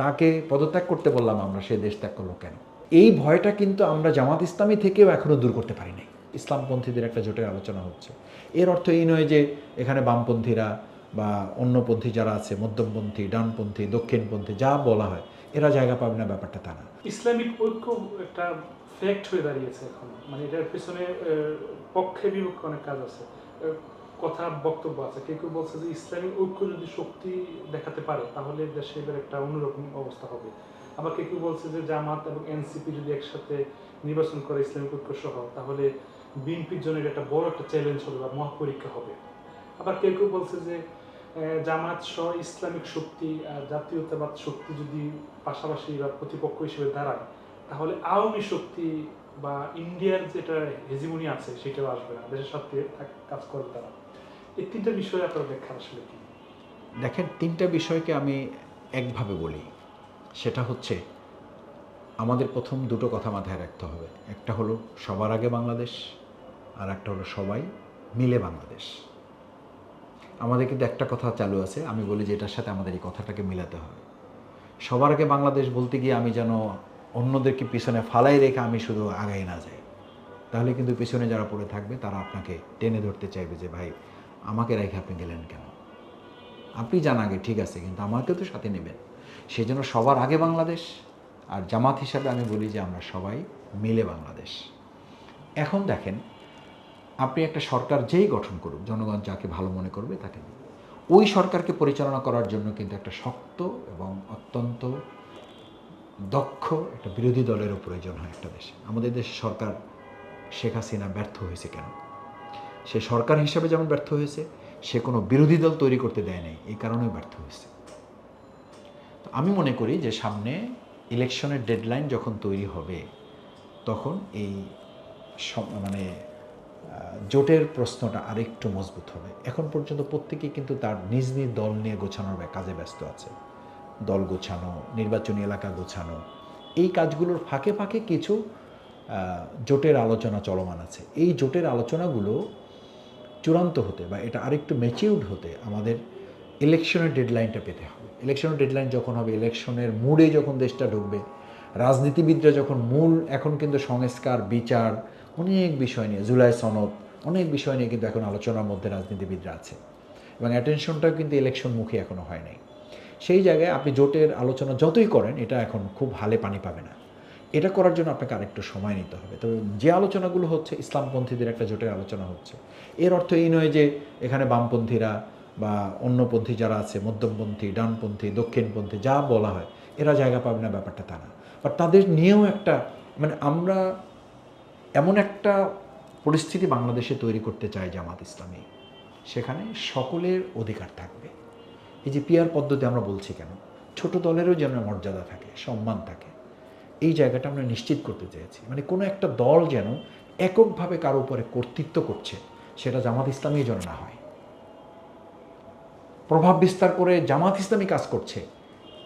তাকে পদত্যাগ করতে বললাম আমরা, সে দেশ ত্যাগ করল কেন? এই ভয়টা কিন্তু আমরা জামাত ইসলামী থেকেও এখনও দূর করতে পারি নাই। ইসলামপন্থীদের একটা জোটের আলোচনা হচ্ছে। এর অর্থ এই নয় যে এখানে বামপন্থীরা বা অন্যপন্থী যারা আছে, মধ্যমপন্থী, ডানপন্থী, দক্ষিণপন্থী, যা বলা হয়, এরা জায়গা পাবে না, ব্যাপারটা তা না। ইসলামিক ঐক্য একটা ফ্যাক্ট হয়ে দাঁড়িয়েছে এখন। মানে এটার পেছনে পক্ষে বিপক্ষে অনেক কাজ আছে। কথা, বক্তব্য আছে। কেউ কেউ বলছে যে ইসলামিক ঐক্য যদি শক্তি দেখাতে পারে, তাহলে দেশে এবার একটা অন্যরকম অবস্থা হবে। আবার কেউ কেউ বলছে যে জামাত এবং এনসিপি যদি একসাথে নির্বাচন করে ইসলামিক ঐক্য সহ, তাহলে বিএনপির জন্য এটা একটা বড় একটা চ্যালেঞ্জ হবে বা মহাপরীক্ষা হবে। আবার কেউ কেউ বলছে যে জামাত সহ ইসলামিক শক্তি আর জাতীয়তাবাদ শক্তি যদি পাশাপাশি বা প্রতিপক্ষ হিসেবে দাঁড়ায়, তাহলে আওয়ামী শক্তি বা ইন্ডিয়ার যেটা হেজিমনি আছে, সেটাও আসবে না। দেশের সাথে কাজ করবে তারা। এই তিনটা বিষয়ে আপনার ব্যাখ্যা আসলে কি? দেখেন, তিনটা বিষয়কে আমি একভাবে বলি। সেটা হচ্ছে, আমাদের প্রথম দুটো কথা মাথায় রাখতে হবে। একটা হলো সবার আগে বাংলাদেশ, আর একটা হলো সবাই মিলে বাংলাদেশ। আমাদের কিন্তু একটা কথা চালু আছে, আমি বলি যে এটার সাথে আমাদের এই কথাটাকে মিলাতে হবে। সবার আগে বাংলাদেশ বলতে গিয়ে আমি যেন অন্যদেরকে পিছনে ফালাই রেখে আমি শুধু আগাই না যাই। তাহলে কিন্তু পিছনে যারা পড়ে থাকবে, তারা আপনাকে টেনে ধরতে চাইবে যে, ভাই আমাকে রেখে আপনি গেলেন কেন? আপনি যান আগে, ঠিক আছে, কিন্তু আমাকে তো সাথে নেবেন। সেই জন্য সবার আগে বাংলাদেশ, আর জামাত হিসাবে আমি বলি যে আমরা সবাই মিলে বাংলাদেশ। এখন দেখেন, আপনি একটা সরকার যেই গঠন করুক, জনগণ যাকে ভালো মনে করবে তাকে ওই সরকারকে পরিচালনা করার জন্য কিন্তু একটা শক্ত এবং অত্যন্ত দক্ষ একটা বিরোধী দলেরও প্রয়োজন হয় একটা দেশে। আমাদের দেশে সরকার শেখ হাসিনা ব্যর্থ হয়েছে কেন? সে সরকার হিসাবে যেমন ব্যর্থ হয়েছে, সে কোনো বিরোধী দল তৈরি করতে দেয় নাই, এই কারণেও ব্যর্থ হয়েছে। তো আমি মনে করি যে সামনে ইলেকশনের ডেডলাইন যখন তৈরি হবে, তখন এই মানে জোটের প্রশ্নটা আরেকটু মজবুত হবে। এখন পর্যন্ত প্রত্যেকেই কিন্তু তার নিজ নিজ দল নিয়ে গোছানোর কাজে ব্যস্ত আছে। দল গোছানো, নির্বাচনী এলাকা গোছানো, এই কাজগুলোর ফাঁকে ফাঁকে কিছু জোটের আলোচনা চলমান আছে। এই জোটের আলোচনাগুলো চূড়ান্ত হতে বা এটা আরেকটু ম্যাচিউর্ড হতে আমাদের ইলেকশনের ডেডলাইনটা পেতে হবে। ইলেকশনের ডেডলাইন যখন হবে ইলেকশনের মুডে যখন দেশটা ঢুকবে, রাজনীতিবিদরা যখন মূল এখন কিন্তু সংস্কার, বিচার, অনেক বিষয় নিয়ে, জুলাই সনদ, অনেক বিষয় নিয়ে কিন্তু এখন আলোচনার মধ্যে রাজনীতিবিদরা আছে। এবং অ্যাটেনশনটাও কিন্তু ইলেকশন মুখী এখনও হয় নাই। সেই জায়গায় আপনি জোটের আলোচনা যতই করেন, এটা এখন খুব হালে পানি পাবে না। এটা করার জন্য আপনাকে আরেকটু সময় নিতে হবে। তবে যে আলোচনাগুলো হচ্ছে ইসলামপন্থীদের একটা জোটের আলোচনা হচ্ছে। এর অর্থ এই নয় যে এখানে বামপন্থীরা বা অন্যপন্থী যারা আছে, মধ্যমপন্থী, ডানপন্থী, দক্ষিণপন্থী, যা বলা হয়, এরা জায়গা পাবে না ব্যাপারটা তা না। বাট তাদের নিয়েও একটা মানে আমরা এমন একটা পরিস্থিতি বাংলাদেশে তৈরি করতে চাই জামাত ইসলামী। সেখানে সকলের অধিকার থাকবে। এই যে পিয়ার পদ্ধতি আমরা বলছি কেন? ছোট দলেরও যেন মর্যাদা থাকে, সম্মান থাকে। এই জায়গাটা আমরা নিশ্চিত করতে চেয়েছি। মানে কোনো একটা দল যেন এককভাবে কারও উপরে কর্তৃত্ব করছে, সেটা জামাত ইসলামী যেন না হয়। প্রভাব বিস্তার করে জামাত ইসলামী কাজ করছে,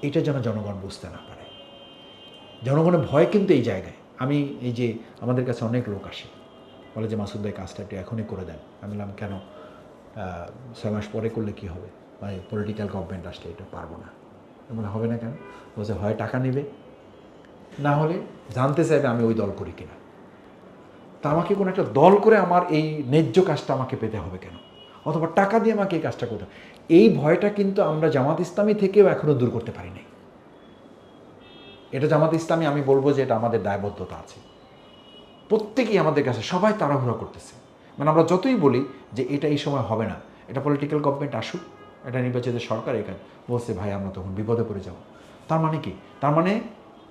এটা যেন জনগণ বুঝতে না পারে। জনগণের ভয় কিন্তু এই জায়গায়। আমি এই যে আমাদের কাছে অনেক লোক আসে, বলে যে, মাসুদ ভাই, কাজটা একটু এখনই করে দেন। আমি বললাম, কেন? ছয় মাস পরে করলে কি হবে? ভাই পলিটিক্যাল গভর্নমেন্ট আসলে এটা পারব না। এমন হবে না কেন? বলছে, হয়, টাকা নেবে। না হলে জানতে চাইবে আমি ওই দল করি কিনা। তা আমাকে কোনো একটা দল করে আমার এই ন্যায্য কাজটা আমাকে পেতে হবে কেন? অথবা টাকা দিয়ে আমাকে এই কাজটা করতে এই ভয়টা কিন্তু আমরা জামাত ইসলামী থেকেও এখনও দূর করতে পারি নাই। এটা জামাত ইসলামী, আমি বলব যে এটা আমাদের দায়বদ্ধতা আছে। প্রত্যেকেই আমাদের কাছে সবাই তাড়াহুড়া করতেছে। মানে আমরা যতই বলি যে এটা এই সময় হবে না, এটা পলিটিক্যাল গভর্নমেন্ট আসুক, এটা নির্বাচিত সরকার এখানে বলছে, ভাই, আমরা তখন বিপদে পড়ে যাব। তার মানে কি? তার মানে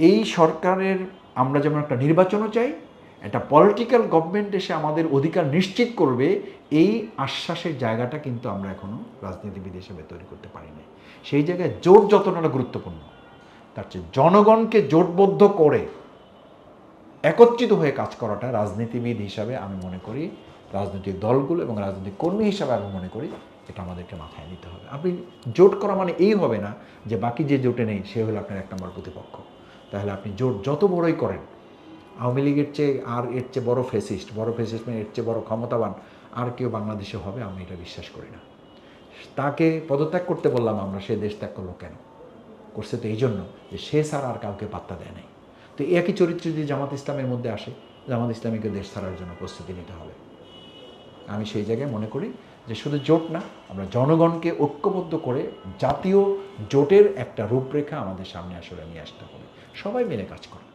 এই সরকারের আমরা যেমন একটা নির্বাচনও চাই, একটা পলিটিক্যাল গভর্নমেন্ট এসে আমাদের অধিকার নিশ্চিত করবে, এই আশ্বাসের জায়গাটা কিন্তু আমরা এখনও রাজনীতিবিদ হিসেবে তৈরি করতে পারি পারিনি। সেই জায়গায় জোট যতটা গুরুত্বপূর্ণ। তার চেয়ে জনগণকে জোটবদ্ধ করে একত্রিত হয়ে কাজ করাটা রাজনীতিবিদ হিসাবে আমি মনে করি, রাজনৈতিক দলগুলো এবং রাজনৈতিক কর্মী হিসাবে আমি মনে করি এটা আমাদেরকে মাথায় নিতে হবে। আপনি জোট করা মানে এই হবে না যে বাকি যে জোটে নেই সে হলো আপনার এক নম্বর প্রতিপক্ষ। তাহলে আপনি জোট যত বড়ই করেন, আওয়ামী লীগের চেয়ে আর এর চেয়ে বড় ফেসিস্ট বড় ফেসিস্ট মানে এর চেয়ে বড় ক্ষমতাবান আর কেউ বাংলাদেশে হবে, আমি এটা বিশ্বাস করি না। তাকে পদত্যাগ করতে বললাম আমরা, সে দেশ ত্যাগ করল কেন? করছে তো এই জন্য যে সে ছাড়া আর কাউকে পাত্তা দেয় নাই। তো একই চরিত্র যদি জামাত ইসলামের মধ্যে আসে, জামাত ইসলামীকে দেশ ছাড়ার জন্য প্রস্তুতি নিতে হবে। আমি সেই জায়গায় মনে করি যে শুধু জোট না, আমরা জনগণকে ঐক্যবদ্ধ করে জাতীয় জোটের একটা রূপরেখা আমাদের সামনে আসলে নিয়ে আসতে হবে। সবাই মিলে কাজ করবে